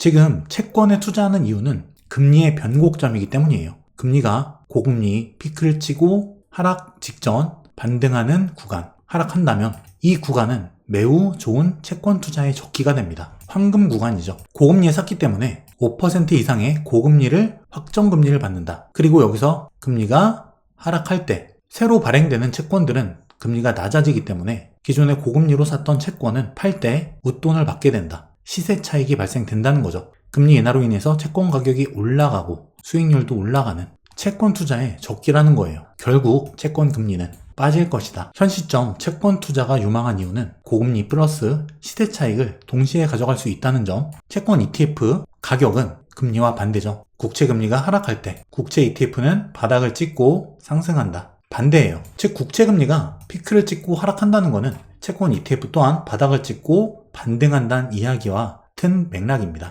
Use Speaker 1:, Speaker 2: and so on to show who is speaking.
Speaker 1: 지금 채권에 투자하는 이유는 금리의 변곡점이기 때문이에요. 금리가 고금리 피크를 치고 하락 직전 반등하는 구간, 하락한다면 이 구간은 매우 좋은 채권 투자의 적기가 됩니다. 황금 구간이죠. 고금리에 샀기 때문에 5% 이상의 고금리를 확정금리를 받는다. 그리고 여기서 금리가 하락할 때 새로 발행되는 채권들은 금리가 낮아지기 때문에 기존에 고금리로 샀던 채권은 팔 때 웃돈을 받게 된다. 시세 차익이 발생된다는 거죠. 금리 인하로 인해서 채권 가격이 올라가고 수익률도 올라가는 채권 투자의 적기라는 거예요. 결국 채권 금리는 빠질 것이다. 현 시점 채권 투자가 유망한 이유는 고금리 플러스 시세 차익을 동시에 가져갈 수 있다는 점. 채권 ETF 가격은 금리와 반대죠. 국채 금리가 하락할 때 국채 ETF는 바닥을 찍고 상승한다. 반대예요. 즉 국채 금리가 피크를 찍고 하락한다는 것은 채권 ETF 또한 바닥을 찍고 반등한다는 이야기와 같은 맥락입니다.